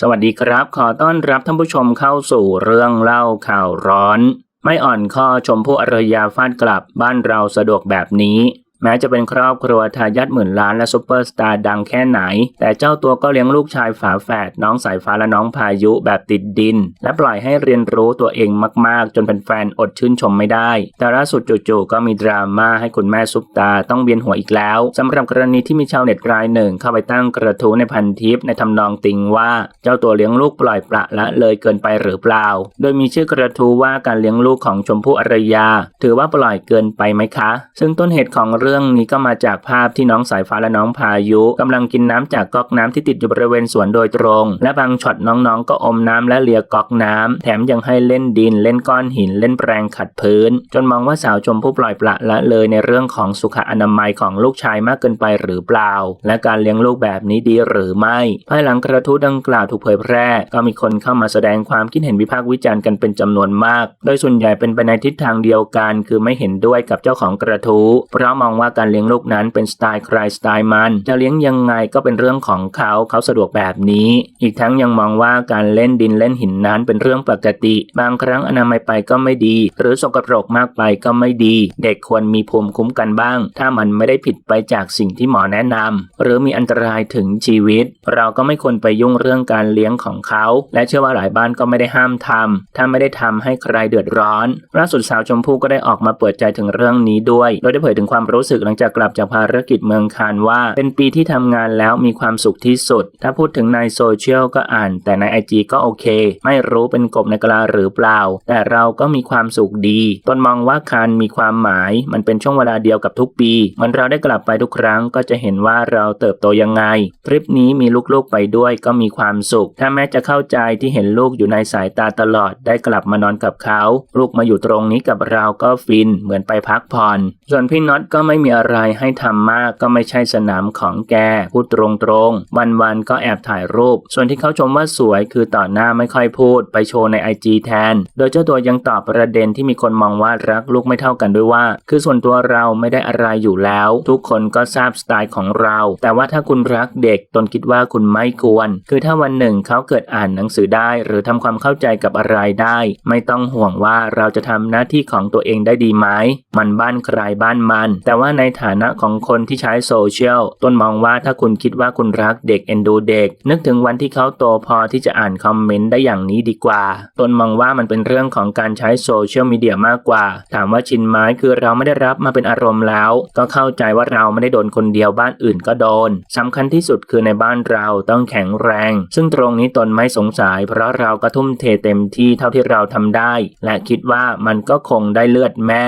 สวัสดีครับ ขอต้อนรับท่านผู้ชมเข้าสู่เรื่องเล่าข่าวร้อน ไม่อ่อนข้อชมพู่อรยาฟาดกลับบ้านเราสะดวกแบบนี้ แม้จะเป็นครอบครัวทายาทหมื่นล้านและซุปเปอร์สตาร์ดังแค่ไหน แต่เจ้าตัวก็เลี้ยงลูกชายฝาแฝดน้องสายฟ้าและน้องพายุแบบติดดิน และปล่อยให้เรียนรู้ตัวเองมาก ๆ จนเป็นแฟนๆอดชื่นชมไม่ได้ แต่ล่าสุดจู่ๆก็มีดราม่าให้คุณแม่ซุปตาต้องเวียนหัวอีกแล้วสำหรับกรณีที่มีชาวเน็ตรายหนึ่งเข้าไปตั้งกระทู้ในพันทิปในทำนองติงว่าเจ้าตัวเลี้ยงลูกปล่อยปละละเลยเกินไปหรือเปล่า โดยมีชื่อกระทู้ว่าการเลี้ยงลูกของชมพู่อารยา ถือว่าปล่อยเกินไปไหมคะ ซึ่งต้นเหตุของเรื่อง่องนี้ก็มาจากภาพที่น้องสายฟ้าและน้องพายุกำลังกินน้ำจากก๊อกน้ำที่ติดอยู่บริเวณสวนโดยตรง และบางช็อตน้องๆ ก็อมน้ำและเลียก๊อกน้ำแถมยังให้เล่นดิน เล่นก้อนหิน เล่นแปรงขัดพื้น จนมองว่าสาวชมพู่ปล่อยปละละเลยในเรื่องของสุขอนามัยของลูกชายมากเกินไปหรือเปล่า และการเลี้ยงลูกแบบนี้ดีหรือไม่ ภายหลังกระทู้ดังกล่าวถูกเผยแพร่ ก็มีคนเข้ามาแสดงความคิดเห็นวิพากษ์วิจารณ์กันเป็นจำนวนมาก โดยส่วนใหญ่เป็นไปในทิศทางเดียวกัน คือไม่เห็นด้วยกับเจ้าของกระทู้เพราะมองว่าการเลี้ยงลูกนั้นเป็นสไตล์ใครสไตล์มัน จะเลี้ยงยังไงก็เป็นเรื่องของเขาเขาสะดวกแบบนี้ อีกทั้งยังมองว่าการเล่นดินเล่นหินนั้นเป็นเรื่องปกติ บางครั้งอนามัยไปก็ไม่ดี หรือสกปรกมากไปก็ไม่ดี เด็กควรมีภูมิคุ้มกันบ้าง ถ้ามันไม่ได้ผิดไปจากสิ่งที่หมอแนะนำหรือมีอันตรายถึงชีวิต เราก็ไม่ควรไปยุ่งเรื่องการเลี้ยงของเขา และเชื่อว่าหลายบ้านก็ไม่ได้ห้ามทำถ้าไม่ได้ทำให้ใครเดือดร้อนล่าสุดสาวชมพู่ก็ได้ออกมาเปิดใจถึงเรื่องนี้ด้วย โดยได้เผยถึงความรู้สึกหลังจากกลับจากภารกิจเมืองคานว่า เป็นปีที่ทำงานแล้วมีความสุขที่สุด ถ้าพูดถึงในโซเชียลก็อ่าน แต่ในไอจีก็โอเค ไม่รู้เป็นกบในกะลาหรือเปล่า แต่เราก็มีความสุขดีตนมองว่าคานมีความหมาย มันเป็นช่วงเวลาเดียวกับทุกปีมันเราได้กลับไปทุกครั้งก็จะเห็นว่าเราเติบโตยังไงทริปนี้มีลูกๆไปด้วยก็มีความสุข ถ้าแม้จะเข้าใจที่เห็นลูกอยู่ในสายตาตลอด ได้กลับมานอนกับเขา ลูกมาอยู่ตรงนี้กับเราก็ฟินเหมือนไปพักผ่อน ส่วนพี่น็อตก็ไม่ไมีอะไรให้ทำมากก็ไม่ใช่สนามของแกพูดตรงๆ วันๆก็แอบถ่ายรูป ส่วนที่เขาชมว่าสวยคือต่อหน้าไม่ค่อยพูด ไปโชว์ในไอจีแทน โดยเจ้าตัวยังตอบประเด็นที่มีคนมองว่ารักลูกไม่เท่ากันด้วยว่า คือส่วนตัวเราไม่ได้อะไรอยู่แล้ว ทุกคนก็ทราบสไตล์ของเรา แต่ว่าถ้าคุณรักเด็กตนคิดว่าคุณไม่ควร คือถ้าวันหนึ่งเขาเกิดอ่านหนังสือได้ หรือทำความเข้าใจกับอะไรได้ ไม่ต้องห่วงว่าเราจะทำหน้าที่ของตัวเองได้ดีไหมมันบ้านใครบ้านมัน แต่ว่าาในฐานะของคนที่ใช้โซเชียลต้นมองว่าถ้าคุณคิดว่าคุณรักเด็กเอ็นดูเด็ก นึกถึงวันที่เขาโตพอที่จะอ่านคอมเมนต์ได้อย่างนี้ดีกว่าต้นมองว่ามันเป็นเรื่องของการใช้โซเชียลมีเดียมากกว่า ถามว่าชินไหมคือเราไม่ได้รับมาเป็นอารมณ์แล้ว ก็เข้าใจว่าเราไม่ได้โดนคนเดียวบ้านอื่นก็โดนสำคัญที่สุดคือในบ้านเราต้องแข็งแรง ซึ่งตรงนี้ตนไม่สงสัย เพราะเราก็ทุ่มเทเต็มที่เท่าที่เราทำได้ และคิดว่ามันก็คงได้เลือดแม่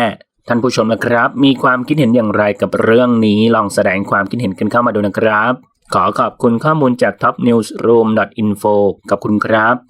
ท่านผู้ชมนะครับ มีความคิดเห็นอย่างไรกับเรื่องนี้ ลองแสดงความคิดเห็นกันเข้ามาดูนะครับ ขอขอบคุณข้อมูลจาก topnewsroom.info กับคุณครับ